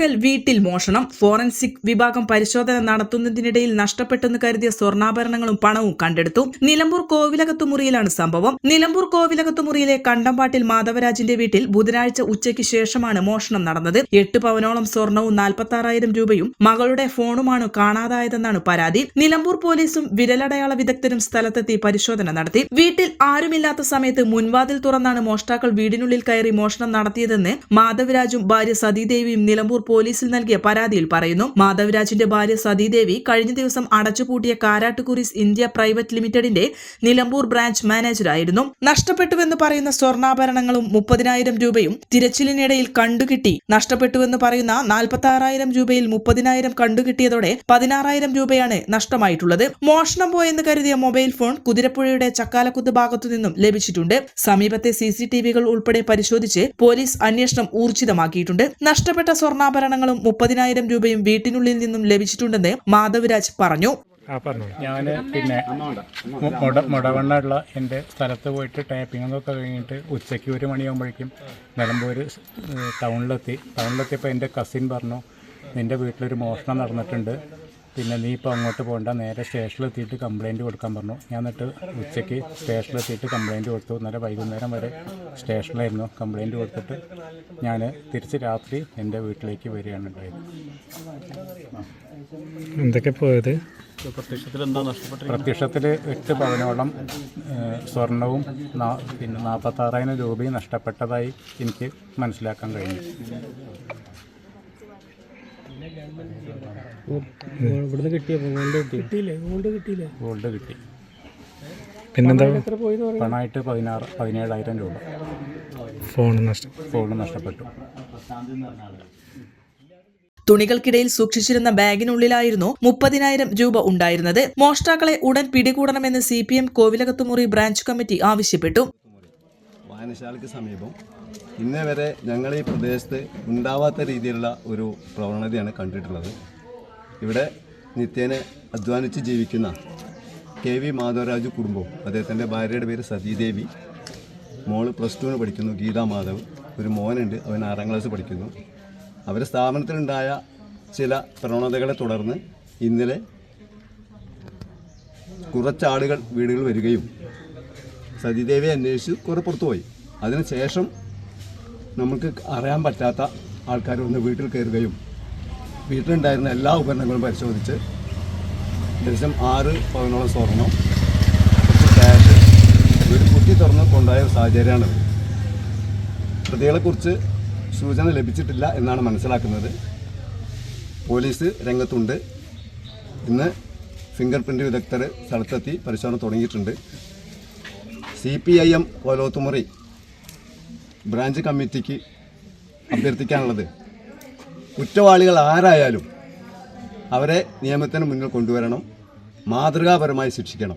പട്ടാപ്പകൽ വീട്ടിൽ മോഷണം. ഫോറൻസിക് വിഭാഗം പരിശോധന നടത്തുന്നതിനിടയിൽ നഷ്ടപ്പെട്ടെന്ന് കരുതിയ സ്വർണാഭരണങ്ങളും പണവും കണ്ടെടുത്തു. നിലമ്പൂർ കോവിലകത്തുമുറിയിലാണ് സംഭവം. നിലമ്പൂർ കോവിലകത്തുമുറിയിലെ കണ്ടമ്പാട്ടിൽ മാധവരാജിന്റെ വീട്ടിൽ ബുധനാഴ്ച ഉച്ചയ്ക്ക് ശേഷമാണ് മോഷണം നടന്നത്. എട്ട് പവനോളം സ്വർണവും നാൽപ്പത്തി ആറായിരം രൂപയും മകളുടെ ഫോണുമാണ് കാണാതായതെന്നാണ് പരാതി. നിലമ്പൂർ പോലീസും വിരലടയാള വിദഗ്ധരും സ്ഥലത്തെത്തി പരിശോധന നടത്തി. വീട്ടിൽ ആരുമില്ലാത്ത സമയത്ത് മുൻവാതിൽ തുറന്നാണ് മോഷ്ടാക്കൾ വീടിനുള്ളിൽ കയറി മോഷണം നടത്തിയതെന്ന് മാധവരാജും ഭാര്യ സതീദേവിയും നിലമ്പൂർ പോലീസിൽ നൽകിയ പരാതിയിൽ പറയുന്നു മാധവരാജിന്റെ ഭാര്യ സതീദേവി കഴിഞ്ഞ ദിവസം അടച്ചുപൂട്ടിയ കാരാട്ടുകുറീസ് ഇന്ത്യ പ്രൈവറ്റ് ലിമിറ്റഡിന്റെ നിലമ്പൂർ ബ്രാഞ്ച് മാനേജറായിരുന്നു നഷ്ടപ്പെട്ടുവെന്ന് പറയുന്ന സ്വർണാഭരണങ്ങളും മുപ്പതിനായിരം രൂപയും തിരച്ചിലിനിടയിൽ കണ്ടുകിട്ടി. നഷ്ടപ്പെട്ടുവെന്ന് പറയുന്ന നാൽപ്പത്തി ആറായിരം രൂപയിൽ മുപ്പതിനായിരം കണ്ടുകിട്ടിയതോടെ പതിനാറായിരം രൂപയാണ് നഷ്ടമായിട്ടുള്ളത്. മോഷണം പോയെന്ന് കരുതിയ മൊബൈൽ ഫോൺ കുതിരപ്പുഴയുടെ ചക്കാലക്കുത്ത് ഭാഗത്തു നിന്നും ലഭിച്ചിട്ടുണ്ട്. സമീപത്തെ സി സി ടി വികൾ ഉൾപ്പെടെ പരിശോധിച്ച് പോലീസ് അന്വേഷണം ഊർജിതമാക്കിയിട്ടുണ്ട്. നഷ്ടപ്പെട്ട സ്വർണാഭരണങ്ങളും മുപ്പതിനായിരം രൂപയും വീട്ടിനുള്ളിൽ നിന്നും ലഭിച്ചിട്ടുണ്ടെന്ന് മാധവരാജ് പറഞ്ഞു. ഞാൻ പിന്നെ മുടവണ്ണുള്ള എന്റെ സ്ഥലത്ത് പോയിട്ട് ടാപ്പിംഗ് ഒക്കെ കഴിഞ്ഞിട്ട് ഉച്ചയ്ക്ക് ഒരു മണിയാകുമ്പോഴേക്കും നിലമ്പൂർ ടൗണിലെത്തി. ടൗണിലെത്തിയപ്പോൾ എന്റെ കസിൻ പറഞ്ഞു നിന്റെ വീട്ടിലൊരു മോഷണം നടന്നിട്ടുണ്ട്. പിന്നെ നീ ഇപ്പോൾ അങ്ങോട്ട് പോകണ്ട നേരെ സ്റ്റേഷനിലെത്തിയിട്ട് കംപ്ലയിന്റ് കൊടുക്കാൻ പറഞ്ഞു. ഞാൻ എന്നിട്ട് ഉച്ചയ്ക്ക് സ്റ്റേഷനിലെത്തിയിട്ട് കംപ്ലയിന്റ് കൊടുത്തു. ഇന്നലെ വൈകുന്നേരം വരെ സ്റ്റേഷനിലായിരുന്നു. കംപ്ലയിന്റ് കൊടുത്തിട്ട് ഞാൻ തിരിച്ച് രാത്രി എന്റെ വീട്ടിലേക്ക് വരികയാണ് ഉണ്ടായത്. എന്തൊക്കെ പോയത്? പ്രത്യക്ഷത്തിൽ എട്ട് പവനോളം സ്വർണവും പിന്നെ നാൽപ്പത്താറായിരം രൂപയും നഷ്ടപ്പെട്ടതായി എനിക്ക് മനസ്സിലാക്കാൻ കഴിഞ്ഞു. ഇവിടുന്ന് കിട്ടിയ? കിട്ടിയില്ലേ? ഗോൾഡ് കിട്ടിയില്ലേ? ഗോൾഡ് കിട്ടി. പിന്നെന്താ? പണമായിട്ട് പതിനാറ് പതിനേഴായിരം രൂപ. ഫോൺ നഷ്ടം. ഗോൾഡ് നഷ്ടപ്പെട്ടു. തുണികൾക്കിടയിൽ സൂക്ഷിച്ചിരുന്ന ബാഗിനുള്ളിലായിരുന്നു മുപ്പതിനായിരം രൂപ ഉണ്ടായിരുന്നത്. മോഷ്ടാക്കളെ ഉടൻ പിടികൂടണമെന്ന് C P M Kovilakathumuri branch committee ആവശ്യപ്പെട്ടു. വായനശാലയ്ക്ക് സമീപം ഇന്നേ വരെ ഞങ്ങൾ ഈ പ്രദേശത്ത് ഉണ്ടാവാത്ത രീതിയിലുള്ള ഒരു പ്രവണതയാണ് കണ്ടിട്ടുള്ളത്. ഇവിടെ നിത്യേനെ അധ്വാനിച്ച് ജീവിക്കുന്ന കെ വി മാധവരാജു കുടുംബവും അദ്ദേഹത്തിന്റെ ഭാര്യയുടെ പേര് സതീദേവി മോൾ പ്ലസ് ടുവിന് പഠിക്കുന്നു ഗീതാ മാധവ് ഒരു മോനുണ്ട് അവൻ ആറാം ക്ലാസ് പഠിക്കുന്നു. അവരുടെ സ്ഥാപനത്തിലുണ്ടായ ചില പ്രവണതകളെ തുടർന്ന് ഇന്നലെ കുറച്ചാളുകൾ വീടുകളിൽ വരികയും സതീദേവിയെ അന്വേഷിച്ച് കുറെ പുറത്തുപോയി. അതിനുശേഷം നമുക്ക് അറിയാൻ പറ്റാത്ത ആൾക്കാർ ഒന്ന് വീട്ടിൽ കയറുകയും വീട്ടിലുണ്ടായിരുന്ന എല്ലാ ഉപകരണങ്ങളും പരിശോധിച്ച് ഏകദേശം ആറ് പവനോളം സ്വർണം ക്യാഷ് ഒരു കുട്ടി തുറന്ന് കൊണ്ടുപോയ സാഹചര്യമാണ്. പ്രതികളെക്കുറിച്ച് സൂചന ലഭിച്ചിട്ടില്ല എന്നാണ് മനസ്സിലാക്കുന്നത്. പോലീസ് രംഗത്തുണ്ട്. ഇന്ന് ഫിംഗർ പ്രിന്റ് വിദഗ്ധർ സ്ഥലത്തെത്തി പരിശോധന തുടങ്ങിയിട്ടുണ്ട്. C P I M Kolothumuri branch കമ്മിറ്റിക്ക് അഭ്യർത്ഥിക്കാനുള്ളത്. കുറ്റവാളികൾ ആരായാലും അവരെ നിയമത്തിന് മുന്നിൽ കൊണ്ടുവരണം മാതൃകാപരമായി ശിക്ഷിക്കണം.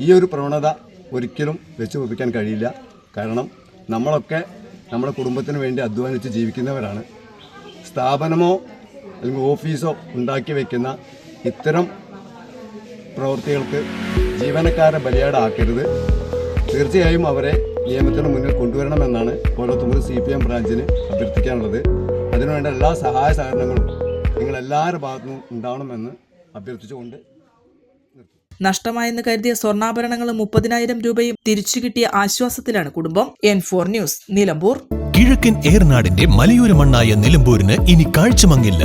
ഈ ഒരു പ്രവണത ഒരിക്കലും വെച്ച് കഴിയില്ല. കാരണം നമ്മളൊക്കെ നമ്മുടെ കുടുംബത്തിന് വേണ്ടി അധ്വാനിച്ച് ജീവിക്കുന്നവരാണ്. സ്ഥാപനമോ അല്ലെങ്കിൽ ഓഫീസോ ഉണ്ടാക്കി വയ്ക്കുന്ന ഇത്തരം പ്രവൃത്തികൾക്ക് ജീവനക്കാരെ ബലിയാടാക്കരുത്. തീർച്ചയായും അവരെ നിയമത്തിന് മുന്നിൽ കൊണ്ടുവരണമെന്നാണ് കോലത്തുമ്പൂർ സി പി എം ബ്രാഞ്ചിന് അഭ്യർത്ഥിക്കാനുള്ളത്. അതിനുവേണ്ട എല്ലാ സഹായ സഹകരണങ്ങളും നിങ്ങൾ എല്ലാവരുടെ ഭാഗത്തുനിന്നും ഉണ്ടാവണമെന്ന് അഭ്യർത്ഥിച്ചുകൊണ്ട് നഷ്ടമായെന്ന് കരുതിയ സ്വർണാഭരണങ്ങളും മുപ്പതിനായിരം രൂപയും തിരിച്ചു കിട്ടിയ ആശ്വാസത്തിലാണ് കുടുംബം. N four news Nilambur. കിഴക്കൻ ഏർനാടിന്റെ മലയോര മണ്ണായ നിലമ്പൂരിന് ഇനി കാഴ്ചമങ്ങില്ല.